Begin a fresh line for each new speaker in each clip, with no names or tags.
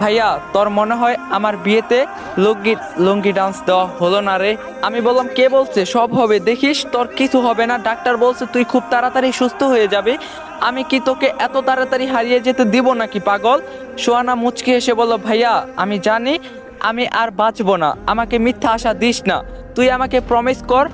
ভাইয়া, তোর মনে হয় আমার বিয়েতে লোকগীত, লুঙ্গি ডান্স দেওয়া হলো না রে? আমি বললাম, কে বলছে? সব হবে, দেখিস, তোর কিছু হবে না। ডাক্তার বলছে, তুই খুব তাড়াতাড়ি সুস্থ হয়ে যাবি। আমি কি তোকে এত তাড়াতাড়ি হারিয়ে যেতে দিব নাকি, পাগল? সোয়ানা মুচকি এসে বলল, ভাইয়া, আমি জানি, আমি আর বাঁচবো না। আমাকে মিথ্যা আশা দিস না। তুই আমাকে প্রমিস কর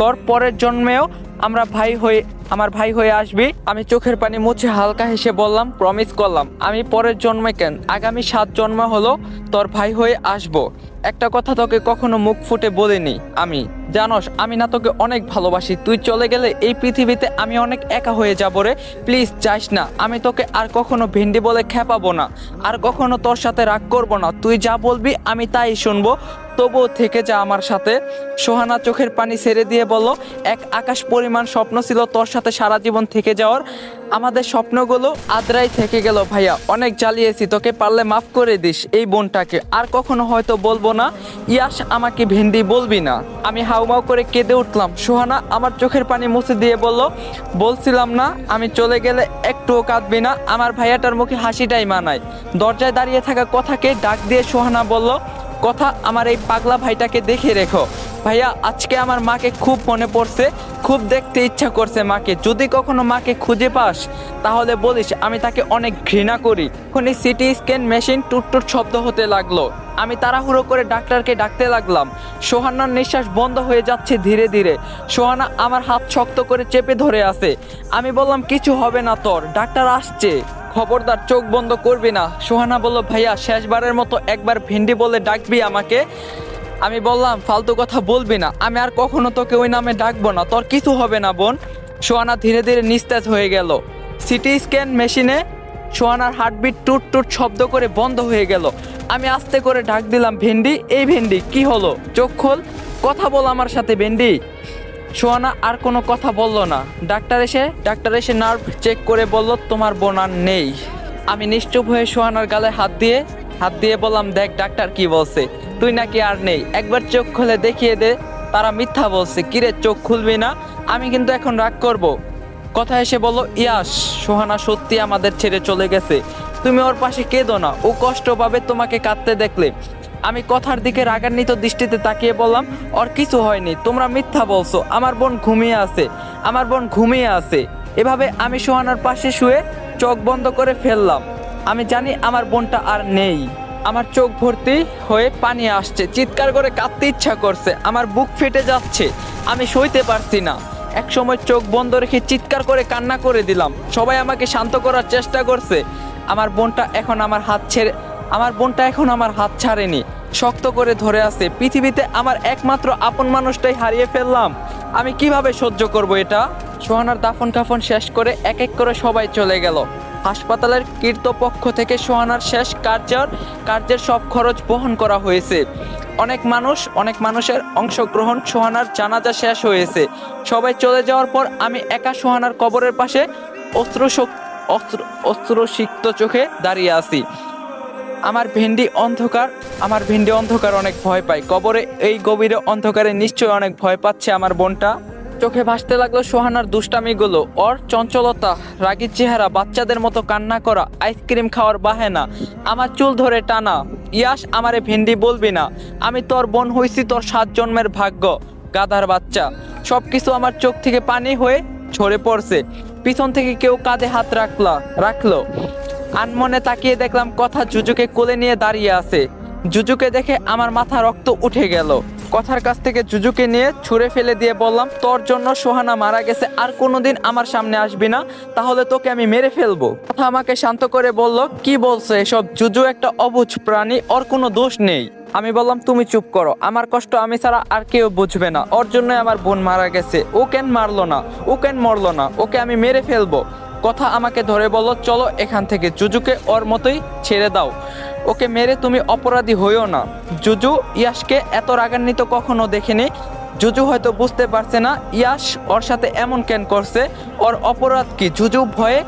কর পরের জন্মেও আমরা ভাই হয়ে, আমার ভাই হয়ে আসবি। আমি চোখের পানি মুছে হালকা হেসে বললাম প্রমিস করলাম। আমি পরের জন্মে কেন? আগামী সাত জন্ম হলো তোর ভাই হয়ে আসব। একটা কথা তোকে কখনো মুখ ফুটে বলিনি। আমি, জানোস, আমি না তোকে অনেক ভালোবাসি। তুই চলে গেলে এই পৃথিবীতে আমি অনেক একা হয়ে যাব রে। প্লিজ চাইস না। আমি তোকে আর কখনো ভেন্ডি বলে খেপাবো না। আর কখনো তোর সাথে রাগ করব না। তুই যা বলবি, আমি তাই শুনব। তবুও থেকে যা আমার সাথে। সোহানা চোখের পানি ছেড়ে দিয়ে বলল, এক আকাশ পরিমাণ স্বপ্ন ছিল তোর সাথে সারা জীবন থেকে যাওয়ার। আমাদের স্বপ্নগুলো আদ্রাই থেকে গেল, ভাইয়া। অনেক জ্বালিয়েছি, তোকে পারলে মাফ করে দিস এই বোনটাকে। আর কখনো হয়তো বলব না, ইয়াস, আমাকে ভেন্ডি বলবি না। আমি হাউমাউ করে কেঁদে উঠলাম। সোহানা আমার চোখের পানি মুছে দিয়ে বলল, বলছিলাম না, আমি চলে গেলে একটুও কাঁদবি না। আমার ভাইয়াটার মুখে হাসিটাই মানায়। দরজায় দাঁড়িয়ে থাকা কথাকে ডাক দিয়ে সোহানা বলল, কথা আমার এই পাগলা ভাইটাকে দেখে রেখো। ভাইয়া, আজকে আমার মাকে খুব মনে পড়ছে খুব দেখতে ইচ্ছা করছে মাকে। যদি কখনো মাকে খুঁজে পাস, তাহলে বলিস আমি তাকে অনেক ঘৃণা করি। এখনই সিটি স্ক্যান মেশিন টুটটুট শব্দ হতে লাগল। আমি তাড়াহুড়ো করে ডাক্তারকে ডাকতে লাগলাম। সোহানার নিঃশ্বাস বন্ধ হয়ে যাচ্ছে ধীরে ধীরে। সোহানা আমার হাত শক্ত করে চেপে ধরে আছে। আমি বললাম, কিছু হবে না তোর, ডাক্তার আসছে। খবরদার, চোখ বন্ধ করবি না। সোহানা বলল, ভাইয়া, শেষবারের মতো একবার ভিন্ডি বলে ডাকবি আমাকে। আমি বললাম, ফালতু কথা বলবি না। আমি আর কখনো তোকে ওই নামে ডাকবো না। তোর কিছু হবে না, বোন। সোহানা ধীরে ধীরে নিস্তেজ হয়ে গেল। সিটি স্ক্যান মেশিনে সোহানার হার্টবিট টুট টুট শব্দ করে বন্ধ হয়ে গেল। আমি আস্তে করে ডাক দিলাম, ভেন্ডি, এই ভেন্ডি, কি হলো? চোখ খোল। কথা বল আমার সাথে, ভেন্ডি। সোহানা আর কোনো কথা বলল না। ডাক্তার এসে ডাক্তার এসে নার্ভ চেক করে বলল, তোমার বোন আর নেই। আমি নিশ্চুপ হয়ে সোহানার গালে হাত দিয়ে হাত দিয়ে বললাম, দেখ, ডাক্তার কি বলছে। তুই নাকি আর নেই? একবার চোখ খুলে দেখিয়ে দে। তারা মিথ্যা বলছে। কিরে, চোখ খুলবি না? আমি কিন্তু এখন রাগ করব। কথা এসে বলল, ইয়াস, সোহানা সত্যি আমাদের ছেড়ে চলে গেছে। তুমি ওর পাশে কেঁদো না। ও কষ্ট পাবে তোমাকে কাঁদতে দেখলে। আমি কথার দিকে রাগান্বিত দৃষ্টিতে তাকিয়ে বললাম ওর কিছু হয়নি। তোমরা মিথ্যা বলছো। আমার বোন ঘুমিয়ে আছে। আমার বোন ঘুমিয়ে আছে। এভাবে আমি সোহানার পাশে শুয়ে চোখ বন্ধ করে ফেললাম। আমি জানি আমার বোনটা আর নেই। আমার চোখ ভর্তি হয়ে পানি আসছে। চিৎকার করে কাঁদতে ইচ্ছা করছে। আমার বুক ফেটে যাচ্ছে। আমি সইতে পারছি না। এক সময় চোখ বন্ধ রেখে চিৎকার করে কান্না করে দিলাম। সবাই আমাকে শান্ত করার চেষ্টা করছে। আমার বোনটা এখন আমার হাত ছেড়ে আমার বোনটা এখন আমার হাত ছাড়েনি। শক্ত করে ধরে আছে। পৃথিবীতে আমার একমাত্র আপন মানুষটাই হারিয়ে ফেললাম। আমি কীভাবে সহ্য করব এটা? সোহানার দাফন কাফন শেষ করে এক এক করে সবাই চলে গেল। হাসপাতালের কীর্তপক্ষ থেকে সোহানার শেষ কার্যের কার্যের সব খরচ বহন করা হয়েছে। অনেক মানুষ, অনেক মানুষের অংশগ্রহণ সোহানার জানাজা শেষ হয়েছে। সবাই চলে যাওয়ার পর আমি একা সোহানার কবরের পাশে অস্ত্র অস্ত্র অস্ত্রসিক্ত চোখে দাঁড়িয়ে আছি। আমার ভেন্ডি অন্ধকার, আমার ভেন্ডি অন্ধকার অনেক ভয় পায়। কবরে, এই গভীরে অন্ধকারে নিশ্চয়ই অনেক ভয় পাচ্ছে আমার বোনটা। চোখে ভাসতে লাগল সোহানার দুষ্টামিগুলো। ওর চঞ্চলতা রাগির চেহারা, বাচ্চাদের মতো কান্না করা, আইসক্রিম খাওয়ার বাহেনা, আমার চুল ধরে টানা, ইয়াস আমারে ভেন্ডি বলবি না, আমি তোর বোন হইছি তোর সাত জন্মের ভাগ্য, গাধার বাচ্চা। সব কিছু আমার চোখ থেকে পানি হয়ে ঝরে পড়ছে। পিছন থেকে কেউ কাঁধে হাত রাখলা, রাখল। আনমনে তাকিয়ে দেখলাম কথা জুজুকে কোলে নিয়ে দাঁড়িয়ে আছে। জুজুকে দেখে আমার মাথা রক্ত উঠে গেল। কথার কাছ থেকে জুজুকে নিয়ে ছুঁড়ে ফেলে দিয়ে বললাম, তোর জন্য সোহানা মারা গেছে, আর কোনোদিন আমার সামনে আসবি না, তাহলে তোকে আমি মেরে ফেলব। কথা আমাকে শান্ত করে বলল, কি বলছে এসব? জুজু একটা অবুঝ প্রাণী, ওর কোনো দোষ নেই। আমি বললাম, তুমি চুপ করো, আমার কষ্ট আমি ছাড়া আর কেউ বুঝবে না, ওর জন্যই আমার বোন মারা গেছে, ও কেন মারলো না, ও কেন মরলো না, ওকে আমি মেরে ফেলব। কথা আমাকে ধরে বলল, চলো এখান থেকে জুজুকে ওর মতোই ছেড়ে দাও। ওকে মেরে তুমি অপরাধী হইও না। জুজু ইয়াসকে এত রাগান্বিত কখনো দেখেনি। জুজু হয়তো বুঝতে পারছে না ইয়াস ওর সাথে এমন কেন করছে, ওর অপরাধ কি? জুজু ভয়ে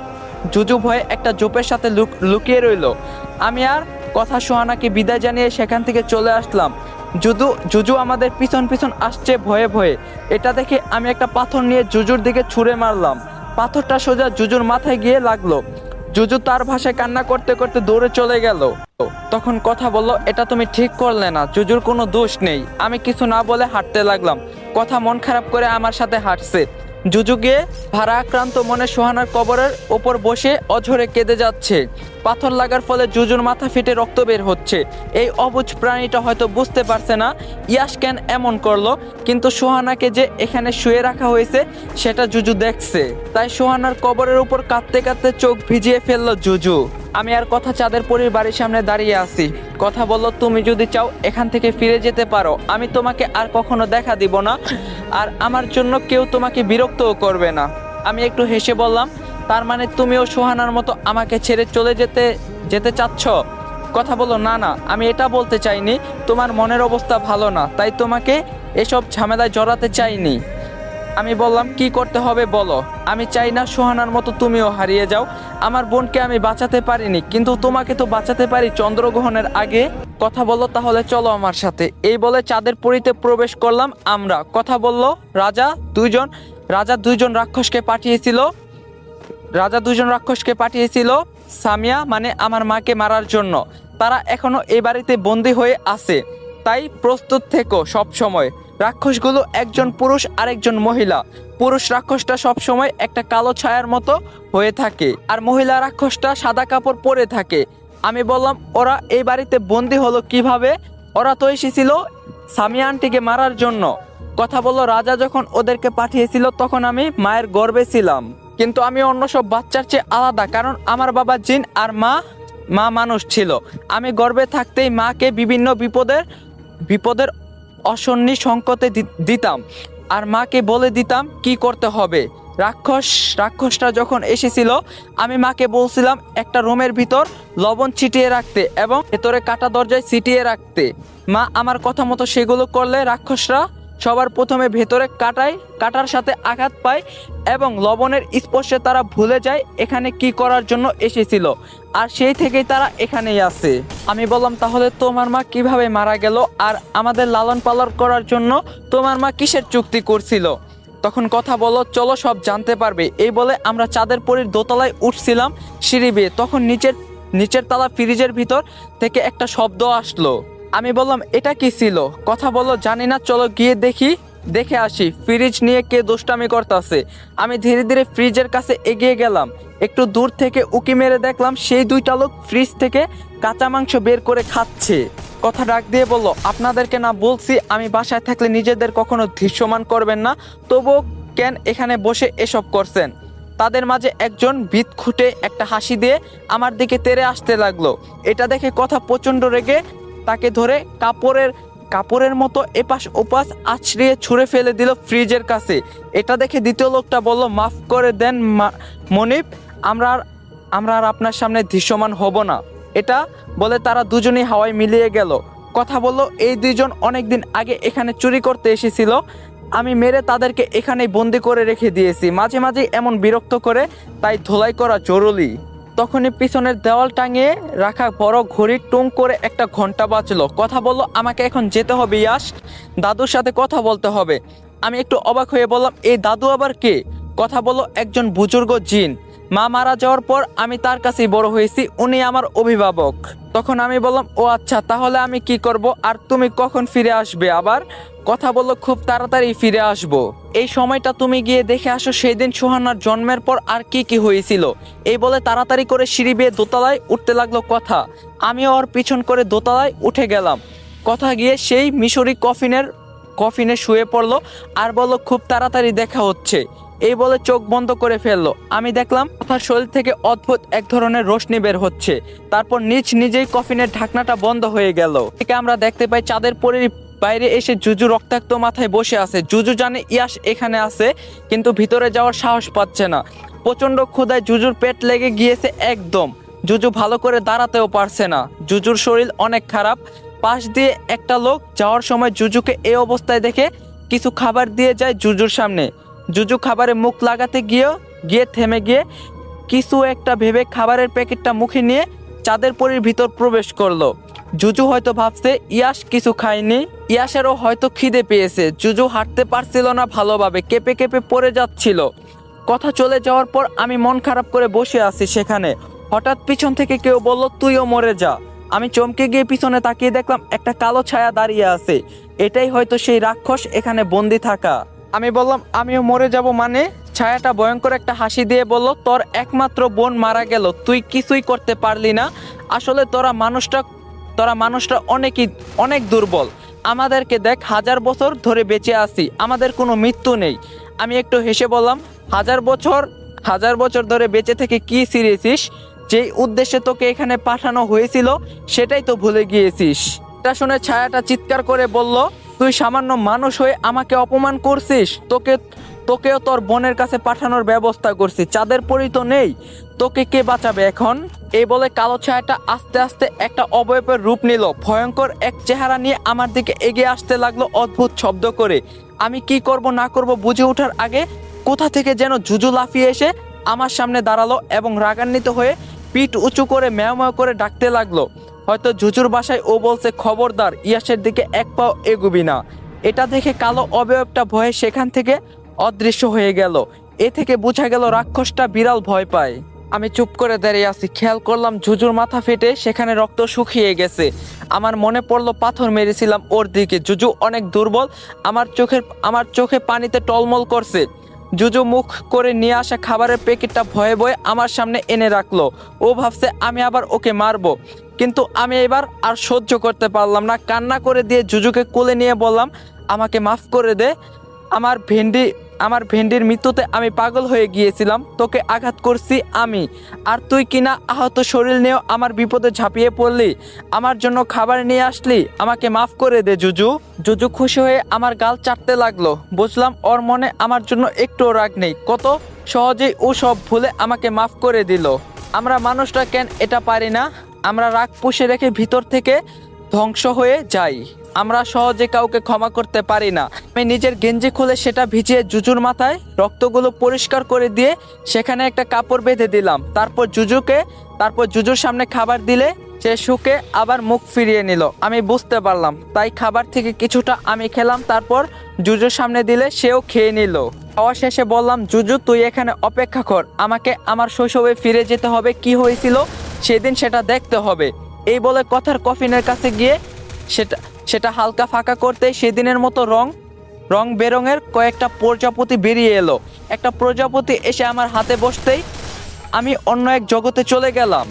জুজু ভয়ে একটা জোপের সাথে লুক- লুকিয়ে রইল। আমি আর কথা সোহানাকে বিদায় জানিয়ে সেখান থেকে চলে আসলাম। জুজু জুজু আমাদের পিছন পিছন আসছে ভয়ে ভয়ে। এটা দেখে আমি একটা পাথর নিয়ে জুজুর দিকে ছুঁড়ে মারলাম। পাথরটা সোজা জুজুর মাথায় গিয়ে লাগল। জুজু তার ভাষায় কান্না করতে করতে দৌড়ে চলে গেল। তখন কথা বলল, এটা তুমি ঠিক করলে না জুজুর কোনো দোষ নেই। আমি কিছু না বলে হাঁটতে লাগলাম। কথা মন খারাপ করে আমার সাথে হাঁটছে। জুজু গিয়ে ভাড়া আক্রান্ত মনে সোহানার কবরের ওপর বসে অঝরে কেঁদে যাচ্ছে। পাথর লাগার ফলে জুজুর মাথা ফেটে রক্ত বের হচ্ছে। এই অবুজ প্রাণীটা হয়তো বুঝতে পারছে না ইয়াস কেন এমন করল, কিন্তু সোহানাকে যে এখানে শুয়ে রাখা হয়েছে, সেটা জুজু দেখছে। তাই সোহানার কবরের উপর কাঁদতে কাঁদতে চোখ ভিজিয়ে ফেলল জুজু। আমি আর কথা চাঁদের পরির বাড়ির সামনে দাঁড়িয়ে আছি। কথা বলল, তুমি যদি চাও এখান থেকে ফিরে যেতে পারো, আমি তোমাকে আর কখনো দেখা দিব না। আর আমার জন্য কেউ তোমাকে বিরক্তও করবে না। আমি একটু হেসে বললাম তার মানে তুমিও সোহানার মতো আমাকে ছেড়ে চলে যেতে যেতে চাচ্ছ? কথা বলো, না না, আমি এটা বলতে চাইনি। তোমার মনের অবস্থা ভালো না, তাই তোমাকে এসব ঝামেলায় জড়াতে চাইনি। আমি বললাম, কি করতে হবে বলো। আমি চাই না সোহানার মতো তুমিও হারিয়ে যাও। আমার বোনকে আমি বাঁচাতে পারিনি, কিন্তু তোমাকে তো বাঁচাতে পারি চন্দ্রগ্রহণের আগে। কথা বলো তাহলে চলো আমার সাথে। এই বলে চাঁদের পুরীতে প্রবেশ করলাম আমরা। কথা বলল রাজা দুইজন। রাজা দুইজন রাক্ষসকে পাঠিয়েছিল। রাজা দুজন রাক্ষসকে পাঠিয়েছিল সামিয়া মানে আমার মাকে মারার জন্য। তারা এখনও এই বাড়িতে বন্দি হয়ে আছে। তাই প্রস্তুত থেকো সব সময়। রাক্ষসগুলো একজন পুরুষ, আরেকজন মহিলা। পুরুষ রাক্ষসটা সব সময় একটা কালো ছায়ার মতো হয়ে থাকে, আর মহিলা রাক্ষসটা সাদা কাপড় পরে থাকে। আমি বললাম, ওরা এই বাড়িতে বন্দি হলো কীভাবে? ওরা তো এসেছিল সামিয়া আন্টিকে মারার জন্য। কথা বলল, রাজা যখন ওদেরকে পাঠিয়েছিল, তখন আমি মায়ের গর্বে ছিলাম। কিন্তু আমি অন্য সব বাচ্চার চেয়ে আলাদা, কারণ আমার বাবা জিন আর মা মা মানুষ ছিল। আমি গর্বে থাকতেই মাকে বিভিন্ন বিপদের বিপদের অসন্নি সংকটে দিতাম। আর মাকে বলে দিতাম, কি করতে হবে? রাক্ষস, রাক্ষসটা যখন এসেছিল, আমি মাকে বলছিলাম, একটা রুমের ভিতর লবণ ছিটিয়ে রাখতে এবং ভেতরে কাটা দরজায় ছিটিয়ে রাখতে। মা আমার কথা মতো সেগুলো করলে রাক্ষসরা সবার প্রথমে ভেতরে কাটায়, কাটার সাথে আঘাত পায় এবং লবণের স্পর্শে তারা ভুলে যায় এখানে কি করার জন্য এসেছিল। আর সেই থেকেই তারা এখানেই আছে। আমি বললাম, তাহলে তোমার মা কীভাবে মারা গেল আর আমাদের লালন পালন করার জন্য তোমার মা কিসের চুক্তি করছিল? তখন কথা বলো চলো সব জানতে পারবে। এই বলে আমরা চাঁদের পরীর দোতলায় উঠছিলাম সিঁড়ি বেয়ে। তখন নিচের নিচের তলা ফ্রিজের ভিতর থেকে একটা শব্দ আসলো। আমি বললাম, এটা কি ছিল? কথা বলো, জানি না, চলো গিয়ে দেখি, দেখে আসি। ফ্রিজ নিয়ে কে দুষ্টামি করতেছে? আমি ধীরে ধীরে ফ্রিজের কাছে এগিয়ে গেলাম। একটু দূর থেকে উকি মেরে দেখলাম, সেই দুইটা লোক ফ্রিজ থেকে কাঁচা মাংস বের করে খাচ্ছে। কথা ডাক দিয়ে বলল, আপনাদেরকে না বলছি, আমি বাসায় থাকলে নিজেদের কখনো দৃশ্যমান করবেন না। তবুও কেন এখানে বসে এসব করছেন? তাদের মাঝে একজন ভিত খুঁটে একটা হাসি দিয়ে আমার দিকে তেরে আসতে লাগল। এটা দেখে কথা প্রচণ্ড রেগে তাকে ধরে কাপড়ের কাপড়ের মতো এপাশ ওপাশ আছড়িয়ে ছুঁড়ে ফেলে দিল ফ্রিজের কাছে। এটা দেখে দ্বিতীয় লোকটা বলল, মাফ করে দেন মা- মনিব, আমরা আর আমরা আর আপনার সামনে দৃশ্যমান হব না। এটা বলে তারা দুজনেই হাওয়ায় মিলিয়ে গেল। কথা বলল, এই দুইজন অনেকদিন আগে এখানে চুরি করতে এসেছিল। আমি মেরে তাদেরকে এখানেই বন্দি করে রেখে দিয়েছি। মাঝে মাঝে এমন বিরক্ত করে তাই ধোলাই করা জরুরি। তখনই পিছনের দেওয়াল টাঙিয়ে রাখা বড় ঘড়ির টুং করে একটা ঘণ্টা বাঁচল। কথা বলল, আমাকে এখন যেতে হবে, ইয়াস। দাদুর সাথে কথা বলতে হবে। আমি একটু অবাক হয়ে বললাম, এই দাদু আবার কে? কথা বলল, একজন বুজুর্গ জিন। মা মারা যাওয়ার পর আমি তার কাছেই বড় হয়েছি, উনি আমার অভিভাবক। তখন আমি বললাম, ও আচ্ছা তাহলে আমি কি করব? আর তুমি কখন ফিরে আসবে আবার? কথা বলল, খুব তাড়াতাড়ি ফিরে আসব। এই সময়টা তুমি গিয়ে দেখে আসো সেই দিন সোহানার জন্মের পর আর কি কি হয়েছিল। এই বলে তাড়াতাড়ি করে সিঁড়ি বেয়ে দোতলায় উঠতে লাগল কথা। আমিও ওর পিছন করে দোতলায় উঠে গেলাম। কথা গিয়ে সেই মিশরি কফিনের, কফিনে শুয়ে পড়ল আর বলল, খুব তাড়াতাড়ি দেখা হচ্ছে। এই বলে চোখ বন্ধ করে ফেলল। আমি দেখলাম কথার শরীর থেকে অদ্ভুত এক ধরনের রোশনি বের হচ্ছে। তারপর নিজ নিজেই কফিনের ঢাকনাটা বন্ধ হয়ে গেল। থেকে আমরা দেখতে পাই চাঁদের পরির বাইরে এসে জুজু রক্তাক্ত মাথায় বসে আছে। জুজু জানে, ইয়াস, এখানে আছে। কিন্তু ভিতরে যাওয়ার সাহস পাচ্ছে না। প্রচণ্ড ক্ষুধায় জুজুর পেট লেগে গিয়েছে একদম। জুজু ভালো করে দাঁড়াতেও পারছে না। জুজুর শরীর অনেক খারাপ। পাশ দিয়ে একটা লোক যাওয়ার সময় জুজুকে এই অবস্থায় দেখে কিছু খাবার দিয়ে যায় জুজুর সামনে। জুজু খাবারে মুখ লাগাতে গিয়েও, গিয়ে থেমে গিয়ে কিছু একটা ভেবে খাবারের প্যাকেটটা মুখে নিয়ে চাঁদের পরির ভিতর প্রবেশ করল। জুজু হয়তো ভাবছে, ইয়াস, কিছু খায়নি ইয়াসেরও হয়তো খিদে পেয়েছে। জুজু হাঁটতে পারছিল না ভালোভাবে, কেঁপে কেঁপে পড়ে যাচ্ছিল। কথা চলে যাওয়ার পর আমি মন খারাপ করে বসে আছি সেখানে। হঠাৎ পিছন থেকে কেউ বলল, তুইও মরে যা। আমি চমকে গিয়ে পিছনে তাকিয়ে দেখলাম, একটা কালো ছায়া দাঁড়িয়ে আছে। এটাই হয়তো সেই রাক্ষস এখানে বন্দি থাকা। আমি বললাম, আমিও মরে যাব মানে? ছায়াটা ভয়ঙ্কর একটা হাসি দিয়ে বলল, তোর একমাত্র বোন মারা গেল, তুই কিছুই করতে পারলি না। আসলে তোরা মানুষটা তোরা মানুষটা অনেকই, অনেক দুর্বল। আমাদেরকে দেখ, হাজার বছর ধরে বেঁচে আছি, আমাদের কোনো মৃত্যু নেই। আমি একটু হেসে বললাম, হাজার বছর হাজার বছর ধরে বেঁচে থেকে কি সিরিয়েছিস যেই উদ্দেশ্যে তোকে এখানে পাঠানো হয়েছিল, সেটাই তো ভুলে গিয়েছিস। এটা শুনে ছায়াটা চিৎকার করে বলল তুই সামান্য মানুষ হয়ে আমাকে অপমান করছিস? তোকে, তোকেও তোর বোনের কাছে পাঠানোর ব্যবস্থা করছি। চাঁদের পরি তো নেই। তোকে কে বাঁচাবে এখন? এই বলে কালো ছায়াটা আস্তে আস্তে একটা অবয়বের রূপ নিল। ভয়ঙ্কর এক চেহারা নিয়ে আমার দিকে এগিয়ে আসতে লাগল অদ্ভুত শব্দ করে। আমি কি করব, না করব বুঝে ওঠার আগে কোথা থেকে যেন জুজু লাফিয়ে এসে আমার সামনে দাঁড়াল এবং রাগান্বিত হয়ে পিঠ উঁচু করে ম্যাও ম্যাও করে ডাকতে লাগল। হয়তো জুজুর বাসায় ও বলছে, খবরদার, ইয়াসের দিকে এক পাও এগুবি না। এটা দেখে কালো অবয়বটা ভয়ে সেখান থেকে অদৃশ্য হয়ে গেল। এ থেকে বোঝা গেল রাক্ষসটা বিড়াল ভয় পায়। আমি চুপ করে দাঁড়িয়ে আছি, খেয়াল করলাম ঝুজুর মাথা ফেটে সেখানে রক্ত শুকিয়ে গেছে। আমার মনে পড়ল পাথর মেরেছিলাম ওর দিকে। জুজু অনেক দুর্বল, আমার চোখের, আমার চোখে পানিতে টলমল করছে। জুজু মুখ করে নিয়ে আসা খাবারের প্যাকেটটা ভয়ে ভয়ে আমার সামনে এনে রাখল। ও ভাবছে, আমি আবার ওকে মারবো। কিন্তু আমি এবার আর সহ্য করতে পারলাম না। কান্না করে দিয়ে জুজুকে কোলে নিয়ে বললাম, আমাকে মাফ করে দে। আমার ভেন্ডি, আমার ভেন্ডির মৃত্যুতে আমি পাগল হয়ে গিয়েছিলাম। তোকে আঘাত করছি আমি। আর তুই কিনা আহত শরীর নিয়েও আমার বিপদে ঝাঁপিয়ে পড়লি? আমার জন্য খাবার নিয়ে আসলি? আমাকে মাফ করে দে, জুজু। জুজু খুশি হয়ে আমার গাল চাটতে লাগল। বুঝলাম ওর মনে আমার জন্য একটুও রাগ নেই। কত সহজেই ও সব ভুলে আমাকে মাফ করে দিল। আমরা মানুষরা কেন এটা পারি না? আমরা রাগ পুষে রেখে ভিতর থেকে ধ্বংস হয়ে যাই। আমরা সহজে কাউকে ক্ষমা করতে পারি না। আমি নিজের গেঞ্জি খুলে সেটা ভিজিয়ে জুজুর মাথায় রক্তগুলো পরিষ্কার করে দিয়ে সেখানে একটা কাপড় বেঁধে দিলাম। তারপর জুজুকে, তারপর জুজুর সামনে খাবার দিলে সে শুকে আবার মুখ ফিরিয়ে নিল। আমি বুঝতে পারলাম, তাই খাবার থেকে কিছুটা আমি খেলাম, তারপর জুজুর সামনে দিলে সেও খেয়ে নিল। খাওয়া শেষে বললাম, জুজু, তুই এখানে অপেক্ষা কর। আমাকে আমার শৈশবে ফিরে যেতে হবে। কি হয়েছিল সেদিন সেটা দেখতে হবে। এই বলে কথার কফিনের কাছে গিয়ে সেটা সেটা হালকা ফাঁকা করতে সেদিনের মতো রং রং বেরঙের কয়েকটা প্রজাপতি বেরিয়ে এলো। একটা প্রজাপতি এসে আমার হাতে বসতেই আমি অন্য এক জগতে চলে গেলাম।